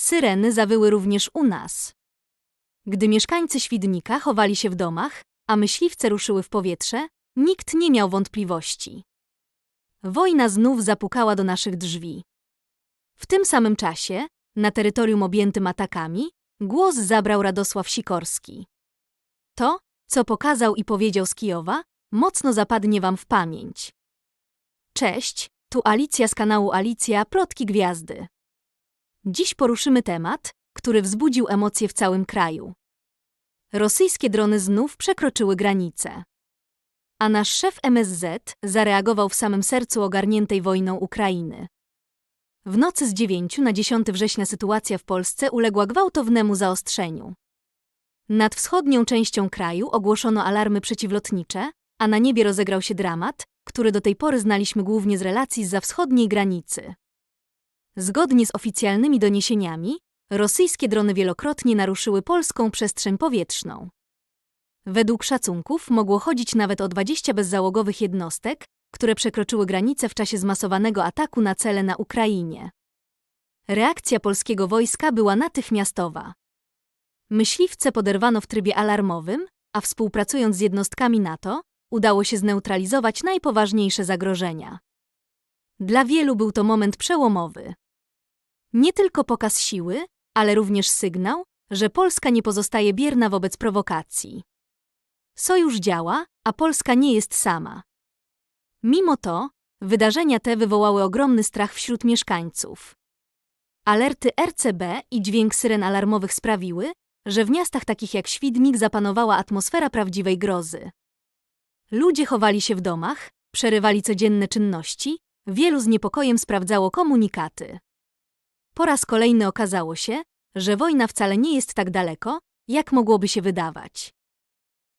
Syreny zawyły również u nas. Gdy mieszkańcy Świdnika chowali się w domach, a myśliwce ruszyły w powietrze, nikt nie miał wątpliwości. Wojna znów zapukała do naszych drzwi. W tym samym czasie, na terytorium objętym atakami, głos zabrał Radosław Sikorski. To, co pokazał i powiedział z Kijowa, mocno zapadnie wam w pamięć. Cześć, tu Alicja z kanału Alicja Plotki Gwiazdy. Dziś poruszymy temat, który wzbudził emocje w całym kraju. Rosyjskie drony znów przekroczyły granice. A nasz szef MSZ zareagował w samym sercu ogarniętej wojną Ukrainy. W nocy z 9 na 10 września sytuacja w Polsce uległa gwałtownemu zaostrzeniu. Nad wschodnią częścią kraju ogłoszono alarmy przeciwlotnicze, a na niebie rozegrał się dramat, który do tej pory znaliśmy głównie z relacji z wschodniej granicy. Zgodnie z oficjalnymi doniesieniami, rosyjskie drony wielokrotnie naruszyły polską przestrzeń powietrzną. Według szacunków mogło chodzić nawet o 20 bezzałogowych jednostek, które przekroczyły granicę w czasie zmasowanego ataku na cele na Ukrainie. Reakcja polskiego wojska była natychmiastowa. Myśliwce poderwano w trybie alarmowym, a współpracując z jednostkami NATO, udało się zneutralizować najpoważniejsze zagrożenia. Dla wielu był to moment przełomowy. Nie tylko pokaz siły, ale również sygnał, że Polska nie pozostaje bierna wobec prowokacji. Sojusz działa, a Polska nie jest sama. Mimo to, wydarzenia te wywołały ogromny strach wśród mieszkańców. Alerty RCB i dźwięk syren alarmowych sprawiły, że w miastach takich jak Świdnik zapanowała atmosfera prawdziwej grozy. Ludzie chowali się w domach, przerywali codzienne czynności, wielu z niepokojem sprawdzało komunikaty. Po raz kolejny okazało się, że wojna wcale nie jest tak daleko, jak mogłoby się wydawać.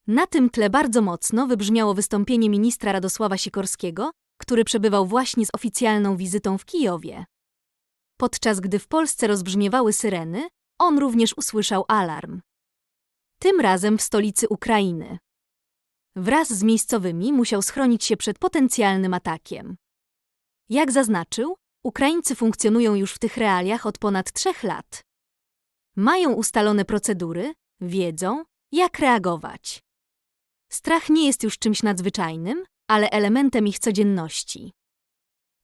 Na tym tle bardzo mocno wybrzmiało wystąpienie ministra Radosława Sikorskiego, który przebywał właśnie z oficjalną wizytą w Kijowie. Podczas gdy w Polsce rozbrzmiewały syreny, on również usłyszał alarm. Tym razem w stolicy Ukrainy. Wraz z miejscowymi musiał schronić się przed potencjalnym atakiem. Jak zaznaczył, Ukraińcy funkcjonują już w tych realiach od ponad trzech lat. Mają ustalone procedury, wiedzą, jak reagować. Strach nie jest już czymś nadzwyczajnym, ale elementem ich codzienności.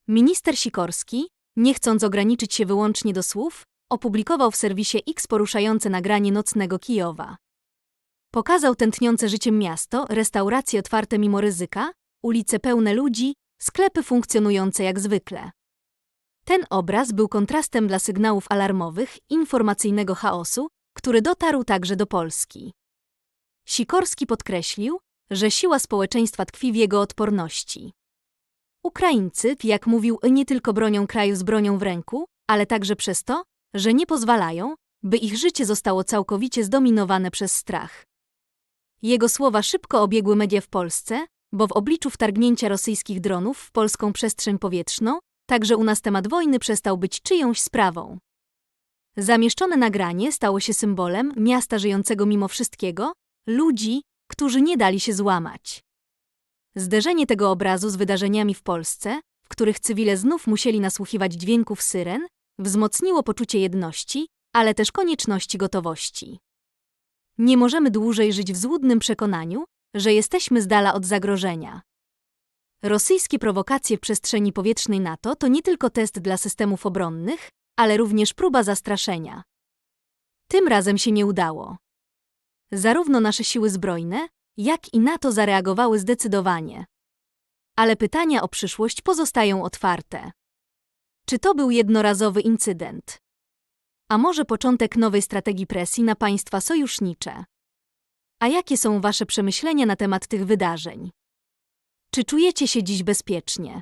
Minister Sikorski, nie chcąc ograniczyć się wyłącznie do słów, opublikował w serwisie X poruszające nagranie nocnego Kijowa. Pokazał tętniące życiem miasto, restauracje otwarte mimo ryzyka, ulice pełne ludzi, sklepy funkcjonujące jak zwykle. Ten obraz był kontrastem dla sygnałów alarmowych, informacyjnego chaosu, który dotarł także do Polski. Sikorski podkreślił, że siła społeczeństwa tkwi w jego odporności. Ukraińcy, jak mówił, nie tylko bronią kraju z bronią w ręku, ale także przez to, że nie pozwalają, by ich życie zostało całkowicie zdominowane przez strach. Jego słowa szybko obiegły media w Polsce, bo w obliczu wtargnięcia rosyjskich dronów w polską przestrzeń powietrzną, także u nas temat wojny przestał być czyjąś sprawą. Zamieszczone nagranie stało się symbolem miasta żyjącego mimo wszystkiego, ludzi, którzy nie dali się złamać. Zderzenie tego obrazu z wydarzeniami w Polsce, w których cywile znów musieli nasłuchiwać dźwięków syren, wzmocniło poczucie jedności, ale też konieczności gotowości. Nie możemy dłużej żyć w złudnym przekonaniu, że jesteśmy z dala od zagrożenia. Rosyjskie prowokacje w przestrzeni powietrznej NATO to nie tylko test dla systemów obronnych, ale również próba zastraszenia. Tym razem się nie udało. Zarówno nasze siły zbrojne, jak i NATO zareagowały zdecydowanie. Ale pytania o przyszłość pozostają otwarte. Czy to był jednorazowy incydent? A może początek nowej strategii presji na państwa sojusznicze? A jakie są Wasze przemyślenia na temat tych wydarzeń? Czy czujecie się dziś bezpiecznie?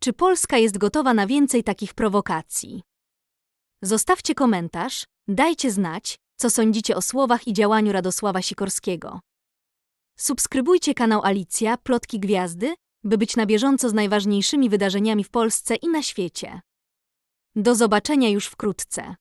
Czy Polska jest gotowa na więcej takich prowokacji? Zostawcie komentarz, dajcie znać, co sądzicie o słowach i działaniu Radosława Sikorskiego. Subskrybujcie kanał Alicja Plotki Gwiazdy, by być na bieżąco z najważniejszymi wydarzeniami w Polsce i na świecie. Do zobaczenia już wkrótce.